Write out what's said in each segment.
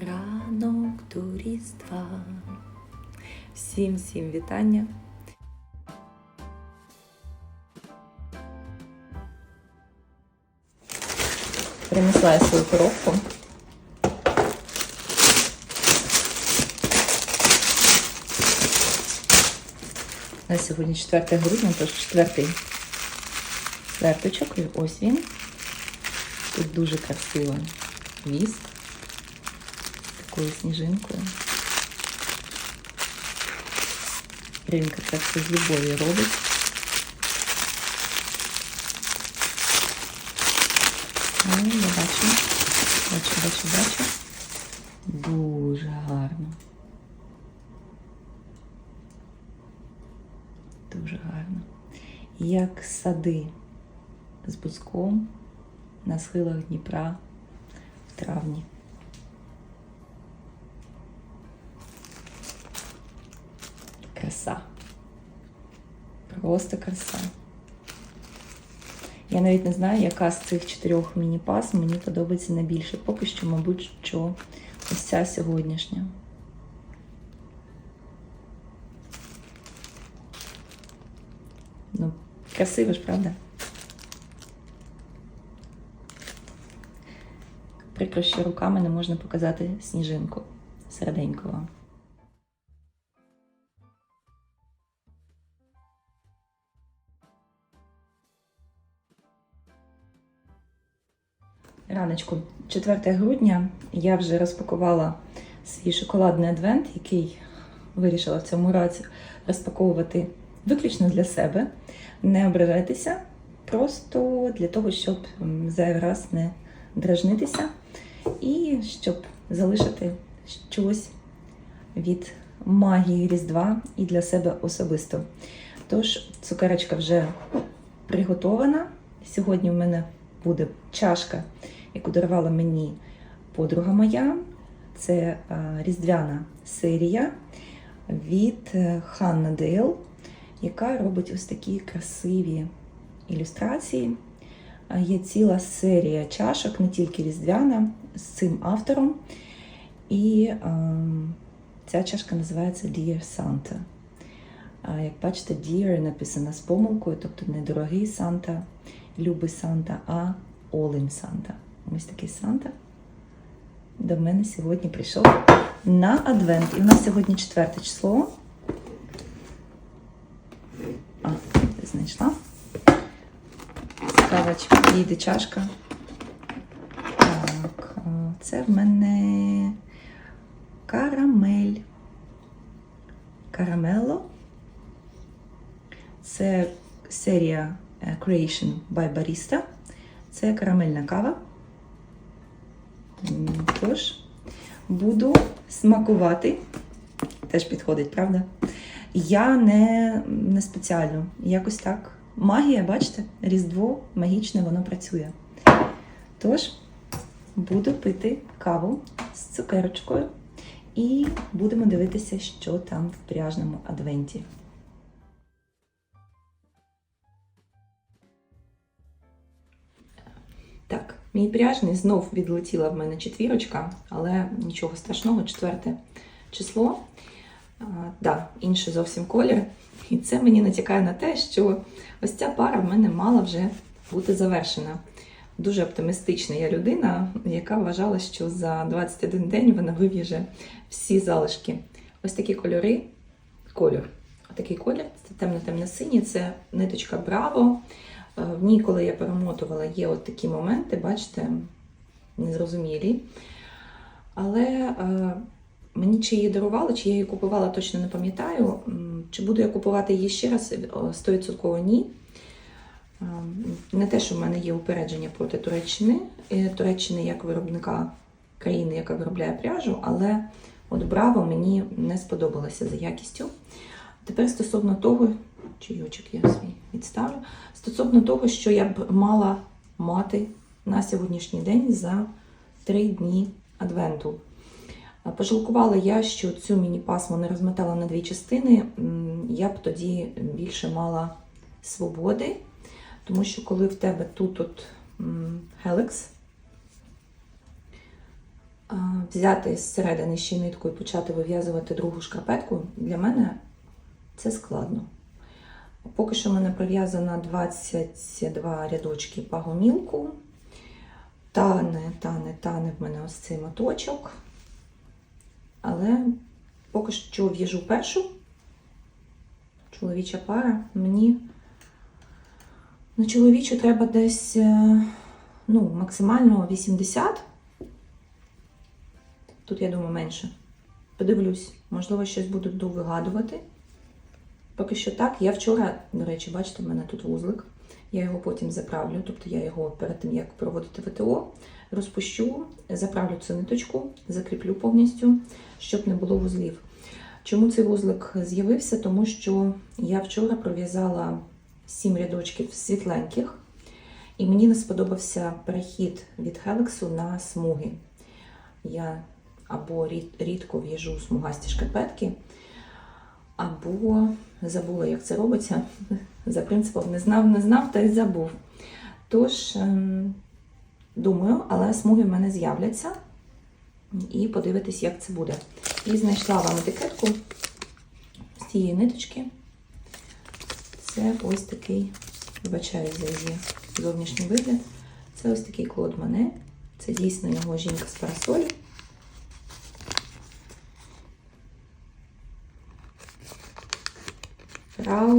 Ранок до. Всім всім вітання. Принесла я свою коробку. На сьогодні 4 грудня, тож четвертий сверточок. Ось він. Тут дуже красиво віск такою сніжинкою. Ринка це все з любов'ю робить. Ну, я бачу, бачу, бачу, бачу. Дуже гарно. Дуже гарно. Як сади з бузком на схилах Дніпра в травні. Краса. Просто краса. Я навіть не знаю, яка з цих чотирьох міні-пас мені подобається найбільше. Поки що, мабуть, що ось ця сьогоднішня. Ну, красиво ж, правда? Прикро, що руками не можна показати сніжинку середенько вам. Раночку, 4 грудня, я вже розпакувала свій шоколадний адвент, який вирішила в цьому році розпаковувати виключно для себе. Не ображайтеся, просто для того, щоб м, зайвий раз не дражнитися і щоб залишити щось від магії Різдва і для себе особисто. Тож, цукерочка вже приготована. Сьогодні в мене буде чашка, яку дарувала мені подруга моя. Це різдвяна серія від е, Ханна Дейл, яка робить ось такі красиві ілюстрації. Є ціла серія чашок, не тільки різдвяна, з цим автором. І а, ця чашка називається Dear Santa. А, Як бачите, Dear написано з помилкою, тобто не дорогий Санта, любий Санта, а Олим Санта. Ось такий Санта до мене сьогодні прийшов на адвент. І у нас сьогодні четверте число. А, знайшла. Чи підійде чашка. Так, це в мене карамель. Карамело. Це серія е, Creation by Barista. Це карамельна кава. Тож, буду смакувати. Теж підходить, правда? Я не, не спеціально. Якось так. Магія, бачите, Різдво магічне, воно працює. Тож, буду пити каву з цукерочкою і будемо дивитися, що там в пряжному адвенті. Мій пряжний знов відлетіла в мене четвірочка, але нічого страшного, четверте число. А, да, інший зовсім колір. І це мені натякає на те, що ось ця пара в мене мала вже бути завершена. Дуже оптимістична я людина, яка вважала, що за 21 день вона вив'яже всі залишки. Ось такі кольори. Кольор. Отакий колір, це темно-темно-синій, це ниточка Браво. Е, В ній, коли я перемотувала, є от такі моменти, бачите, незрозумілі. Але е, мені чи її дарували, чи я її купувала, точно не пам'ятаю. Чи буду я купувати її ще раз? 100% ні. Е, Не те, що в мене є упередження проти Туреччини, Туреччини як виробника країни, яка виробляє пряжу, але от Браво мені не сподобалося за якістю. Тепер стосовно того, чайочок я свій відставлю, стосовно того, що я б мала мати на сьогоднішній день за три дні адвенту. Пожалкувала я, що цю міні-пасму не розмотала на дві частини. Я б тоді більше мала свободи, тому що коли в тебе тут от а, взяти зсередини ще нитку і почати вив'язувати другу шкарпетку, для мене це складно. Поки що в мене прив'язано 22 рядочки пагомілку. Тане, тане, тане в мене ось цей моточок. Але поки що в'яжу першу чоловіча пара. Мені на чоловічу треба десь е, ну, максимально 80. Тут, я думаю, менше. Подивлюсь, можливо, щось буду довигадувати. Поки що так. Я вчора, до речі, бачите, в мене тут вузлик. Я його потім заправлю, тобто я його перед тим, як проводити ВТО, розпущу, заправлю цю ниточку, закріплю повністю, щоб не було вузлів. Чому цей вузлик з'явився? Тому що я вчора пров'язала 7 рядочків світленьких, і мені не сподобався перехід від хелексу на смуги. Я або рідко в'яжу смугасті шкарпетки, або забула, як це робиться. За принципом не знав, не знав, та й забув. Тож, ем, думаю, але смуги в мене з'являться. І подивитись, як це буде. І знайшла вам етикетку з цієї ниточки. Це ось такий, вибачаю за її зовнішній вигляд. Це ось такий Клод Мане. Це дійсно його жінка з парасолі.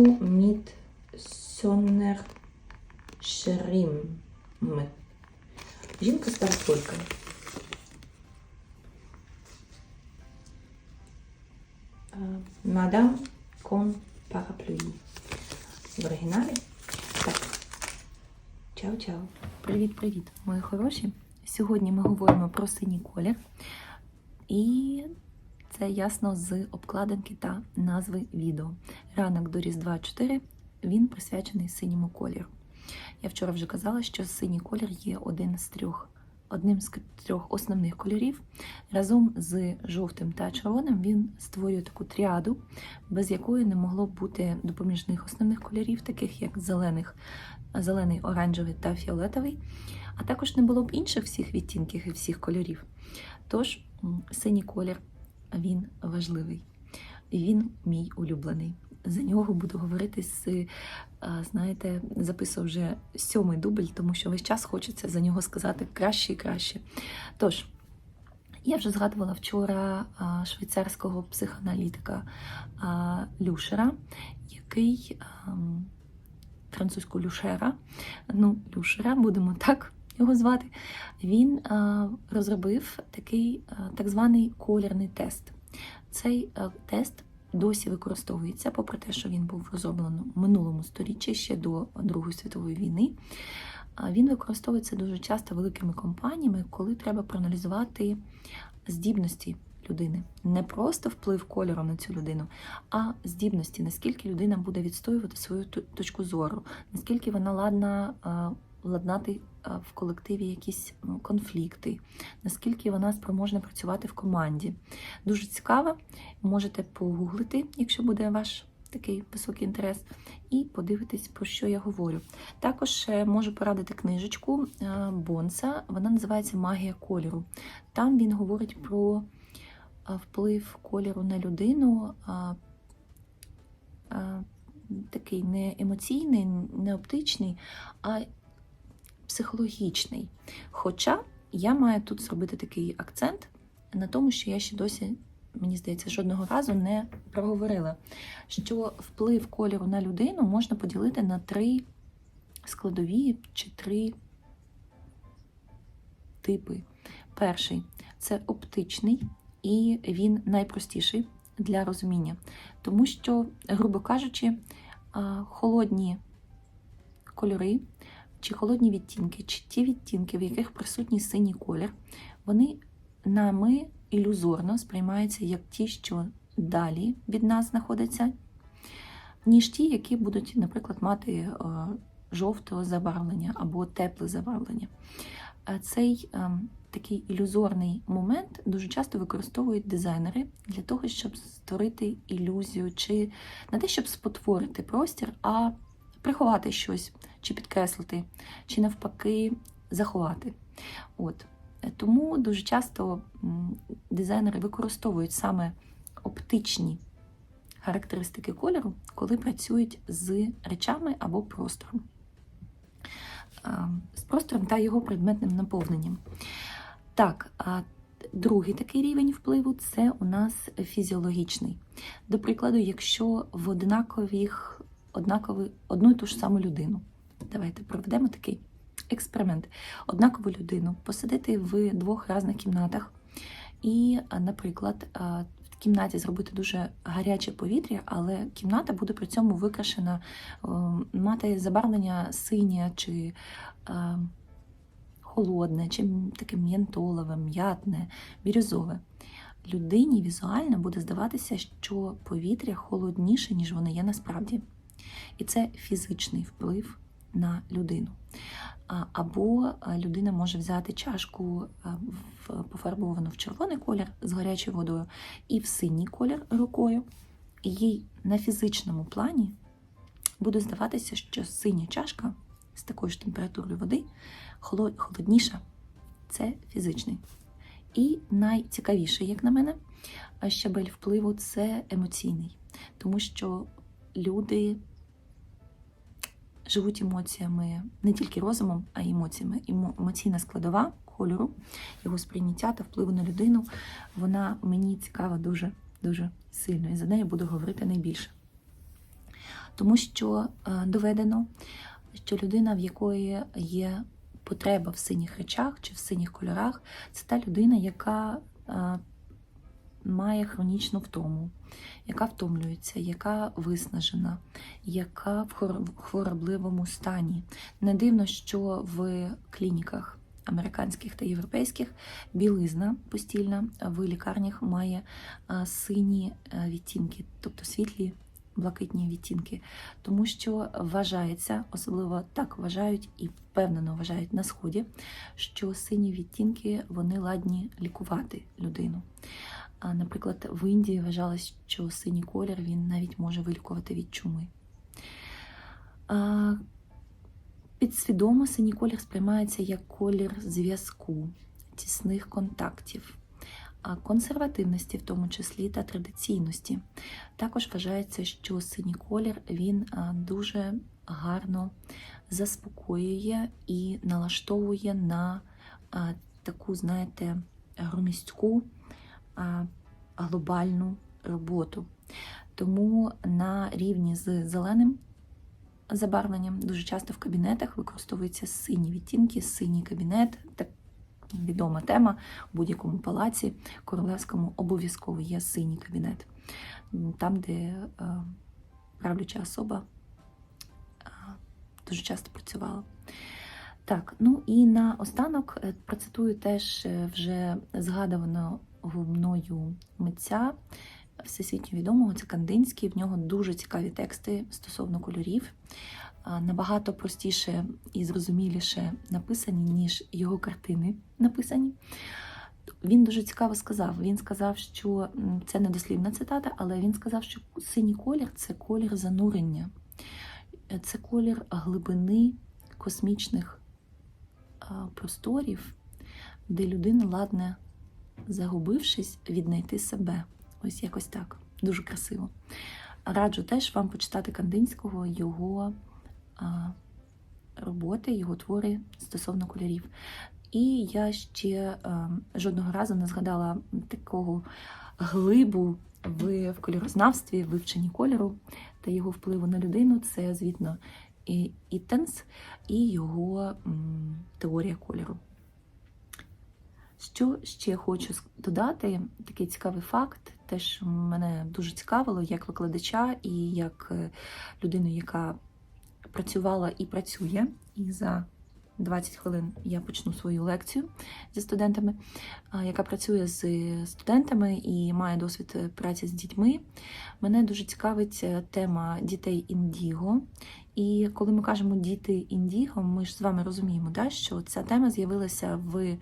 Frau mit Sonnerschirm. Жінка з парасолькою. Мадам кон параплюї. В оригіналі. Так. Чао-чао. Привіт-привіт, мої хороші. Сьогодні ми говоримо про синій колір. І це ясно з обкладинки та назви відео. Ранок до Різдва 4 він присвячений синьому кольору. Я вчора вже казала, що синій колір є один з трьох, одним з трьох основних кольорів. Разом з жовтим та червоним він створює таку тріаду, без якої не могло б бути допоміжних основних кольорів, таких як зелених, зелений, оранжевий та фіолетовий, а також не було б інших всіх відтінків і всіх кольорів. Тож синій колір він важливий. Він мій улюблений. За нього буду говорити з, е, знаєте, записував вже сьомий дубль, тому що весь час хочеться за нього сказати краще і краще. Тож, я вже згадувала вчора швейцарського психоаналітика Люшера, який французьку Люшера, ну, Люшера, будемо так його звати. Він а, розробив такий а, так званий колірний тест. Цей а, тест досі використовується, попри те, що він був розроблений в минулому сторіччі ще до Другої світової війни. Він використовується дуже часто великими компаніями, коли треба проаналізувати здібності людини. Не просто вплив кольору на цю людину, а здібності, наскільки людина буде відстоювати свою точку зору, наскільки вона ладна а, ладнати а, в колективі якісь конфлікти, наскільки вона спроможна працювати в команді. Дуже цікаво. Можете погуглити, якщо буде ваш такий високий інтерес, і подивитись, про що я говорю. Також е, можу порадити книжечку е, Бонса, вона називається Магія кольору. Там він говорить про е, вплив кольору на людину. Такий не емоційний, не оптичний, а психологічний. Хоча я маю тут зробити такий акцент на тому, що я ще досі, мені здається, жодного разу не проговорила, що вплив кольору на людину можна поділити на три складові чи три типи. Перший це оптичний, і він найпростіший для розуміння, тому що, грубо кажучи, холодні кольори чи холодні відтінки, чи ті відтінки, в яких присутній синій колір, вони нами ілюзорно сприймаються як ті, що далі від нас знаходяться, ніж ті, які будуть, наприклад, мати е, жовте забарвлення або тепле забарвлення. Е, Цей е, такий ілюзорний момент дуже часто використовують дизайнери для того, щоб створити ілюзію, чи не те, щоб спотворити простір, а приховати щось, чи підкреслити, чи навпаки заховати. От. Тому дуже часто дизайнери використовують саме оптичні характеристики кольору, коли працюють з речами або простором. З простором та його предметним наповненням. Так, другий такий рівень впливу це у нас фізіологічний. До прикладу, якщо в однакових, однакові, одну і ту ж саму людину. Давайте проведемо такий експеримент. Однакову людину посадити в двох різних кімнатах, і, наприклад, в кімнаті зробити дуже гаряче повітря, але кімната буде при цьому викрашена, ем, мати забарвлення синє чи е, холодне, чи таке м'янтолове, м'ятне, бірюзове. Людині візуально буде здаватися, що повітря холодніше, ніж воно є насправді. І це фізичний вплив на людину. Або людина може взяти чашку в- пофарбовану в червоний колір з гарячою водою і в синій колір рукою. І їй на фізичному плані буде здаватися, що синя чашка з такою ж температурою води холодніша. Це фізичний. І найцікавіше, як на мене, щабель впливу це емоційний, тому що люди живуть емоціями не тільки розумом, а й емоціями. Емоційна складова кольору, його сприйняття та впливу на людину, вона мені цікава дуже дуже сильно, і за нею буду говорити найбільше. Тому що е, доведено, що людина, в якої є потреба в синіх речах чи в синіх кольорах, це та людина, яка е, має хронічну втому, яка втомлюється, яка виснажена, яка в хворобливому стані. Не дивно, що в клініках американських та європейських білизна постільна в лікарнях має сині е, відтінки, тобто світлі. Блакитні відтінки, тому що вважається, особливо так вважають і впевнено вважають на сході, що сині відтінки вони ладні лікувати людину. Наприклад, в Індії вважалось, що синій колір він навіть може вилікувати від чуми. Підсвідомо синій колір сприймається як колір зв'язку, тісних контактів, консервативності, в тому числі та традиційності. Також вважається, що синій колір він дуже гарно заспокоює і налаштовує на таку, знаєте, громістку глобальну роботу. Тому на рівні з зеленим забарвленням дуже часто в кабінетах використовуються сині відтінки, синій кабінет. Відома тема в будь-якому палаці королевському обов'язково є синій кабінет. Там, де е, правляча особа е, дуже часто працювала. Так, ну і на останок е, процитую теж вже згадуваного мною митця всесвітньо відомого, це Кандинський. В нього дуже цікаві тексти стосовно кольорів, набагато простіше і зрозуміліше написані, ніж його картини написані. Він дуже цікаво сказав. Він сказав, що це не дослівна цитата, але він сказав, що синій колір це колір занурення, Е, це колір глибини космічних просторів, де людина ладне, загубившись, віднайти себе. Ось якось так. Дуже красиво. Раджу теж вам почитати Кандинського, його роботи, його твори стосовно кольорів. І я ще жодного разу не згадала такого глибу в, кольорознавстві, вивченні кольору та його впливу на людину. Це, звітно, і Іттенс і його теорія кольору. Що ще хочу додати? Такий цікавий факт, теж мене дуже цікавило як викладача і як е, людину, яка працювала і працює. І за 20 хвилин я почну свою лекцію зі студентами, яка працює з студентами і має досвід праці з дітьми. Мене дуже цікавить е, тема дітей індіго. І коли ми кажемо діти індіго, ми ж з вами розуміємо, да, що ця тема з'явилася в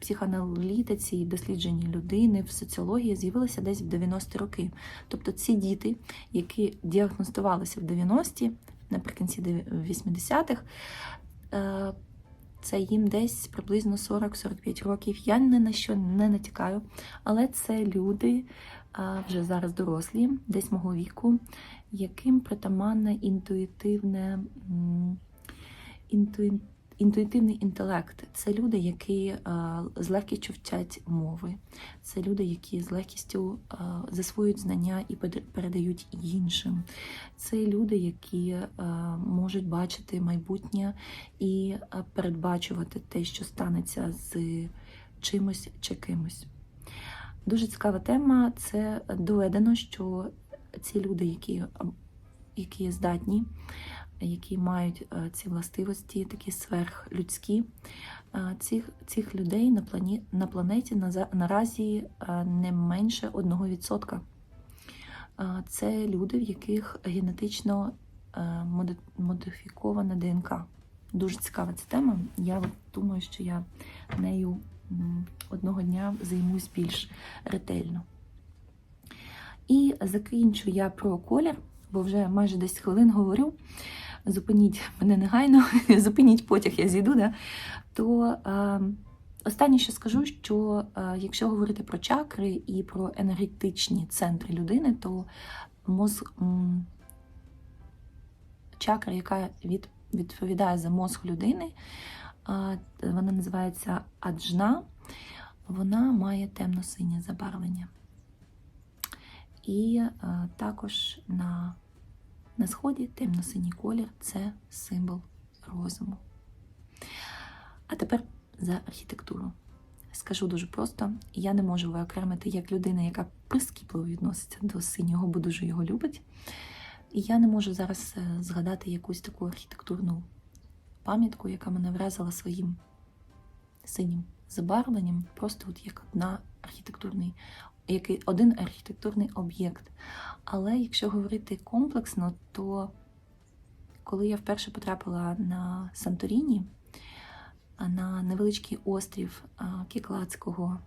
психоаналітиці, дослідженні людини, в соціології, з'явилася десь в 90-ті роки. Тобто ці діти, які діагностувалися в 90-ті, наприкінці 80-х, е, це їм десь приблизно 40-45 років. Я ні на що не натякаю, але це люди вже зараз дорослі, десь мого віку, яким притаманне інтуїтивне. м, інтуї- Інтуїтивний інтелект це люди, які е, з легкістю вчать мови, це люди, які з легкістю е, засвоюють знання і передають іншим. Це люди, які е, можуть бачити майбутнє і передбачувати те, що станеться з чимось чи кимось. Дуже цікава тема. Це доведено, що ці люди, які, які здатні, які мають е, ці властивості, такі сверхлюдські, е, цих, цих людей на, плані, на планеті наза- наразі е, не менше 1%. Е, Це люди, в яких генетично модифікована ДНК. Дуже цікава ця тема. Я думаю, що я нею одного дня займусь більш ретельно. І закінчу я про колір, бо вже майже 10 хвилин говорю. Зупиніть мене негайно, зупиніть потяг, я зійду. Да? То е, останнє, що скажу, що е, якщо говорити про чакри і про енергетичні центри людини, то мозг, м, чакра, яка від, відповідає за мозг людини, е, вона називається аджна, вона має темно-синє забарвлення. І е, також на, на сході темно-синій колір це символ розуму. А тепер за архітектуру. Скажу дуже просто: я не можу виокремити як людина, яка прискіпливо відноситься до синього, бо дуже його любить. І я не можу зараз е, згадати якусь таку архітектурну пам'ятку, яка мене вразила своїм синім забарвленням, просто от як одна архітектурний, який один архітектурний об'єкт. Але якщо говорити комплексно, то коли я вперше потрапила на Санторіні, на невеличкий острів а, Кікладського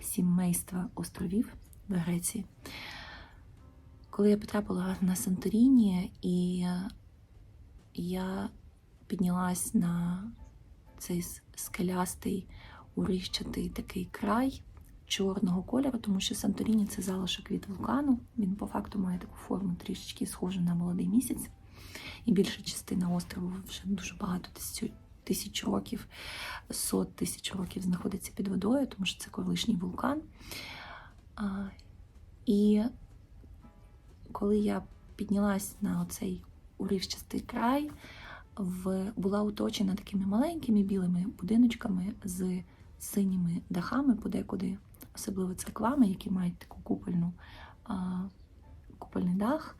сімейства островів в Греції, коли я потрапила на Санторіні, і я піднялась на цей скелястий, урищатий такий край чорного кольору, тому що Санторіні це залишок від вулкану. Він по факту має таку форму трішечки схожу на молодий місяць. І більша частина острову вже дуже багато тисяч, тисяч років, сот тисяч років знаходиться під водою, тому що це колишній вулкан. А, і коли я піднялась на оцей уривчастий край, в, була оточена такими маленькими білими будиночками з синіми дахами подекуди, особливо церквами, які мають таку купольну, купольний дах.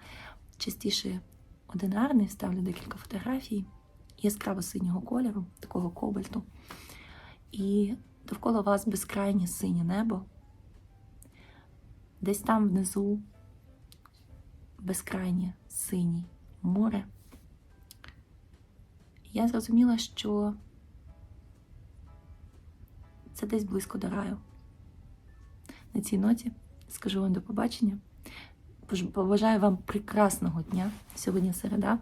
Частіше одинарний, ставлю декілька фотографій яскраво синього кольору, такого кобальту. І довкола вас безкрайнє синє небо. Десь там внизу безкрайнє синє море. Я зрозуміла, що це десь близько до раю. На цій ноті скажу вам до побачення. Побажаю вам прекрасного дня. Сьогодні середа.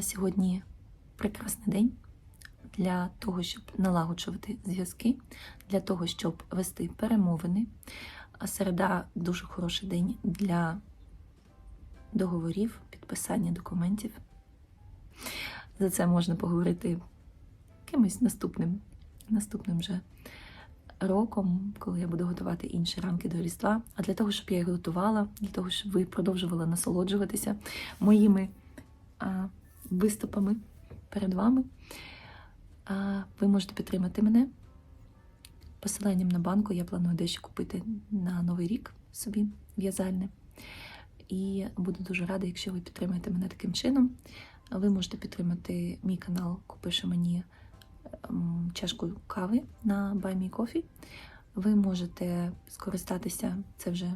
Сьогодні прекрасний день для того, щоб налагоджувати зв'язки, для того, щоб вести перемовини. Середа дуже хороший день для договорів, підписання документів. За це можна поговорити кимось наступним, наступним вже роком, коли я буду готувати інші рамки до Різдва. А для того, щоб я їх готувала, для того, щоб ви продовжували насолоджуватися моїми а, виступами перед вами, а, ви можете підтримати мене. Посиланням на банку я планую дещо купити на Новий рік собі в'язальне. І буду дуже рада, якщо ви підтримаєте мене таким чином. Ви можете підтримати мій канал, купивши мені чашку кави на Buy Coffee. Ви можете скористатися, це вже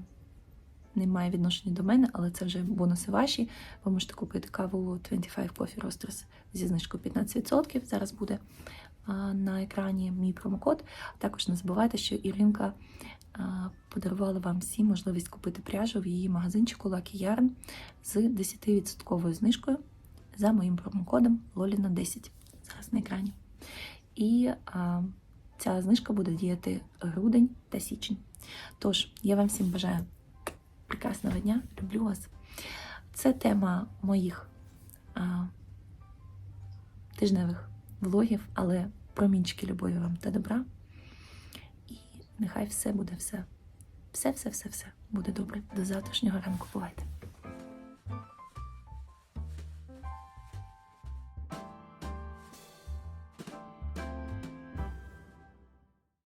не має відношення до мене, але це вже бонуси ваші. Ви можете купити каву 25 Coffee Roasters зі знижкою 15%. Зараз буде на екрані мій промокод. Також не забувайте, що Іринка подарувала вам всім можливість купити пряжу в її магазинчику Lucky Yarn з 10% знижкою за моїм промокодом Lolina10 зараз на екрані. І а, ця знижка буде діяти грудень та січень. Тож, я вам всім бажаю прекрасного дня, люблю вас. Це тема моїх а, тижневих влогів, але промінчики любові вам та добра. І нехай все буде все. Все, все, все, все буде добре. До завтрашнього ранку. Бувайте.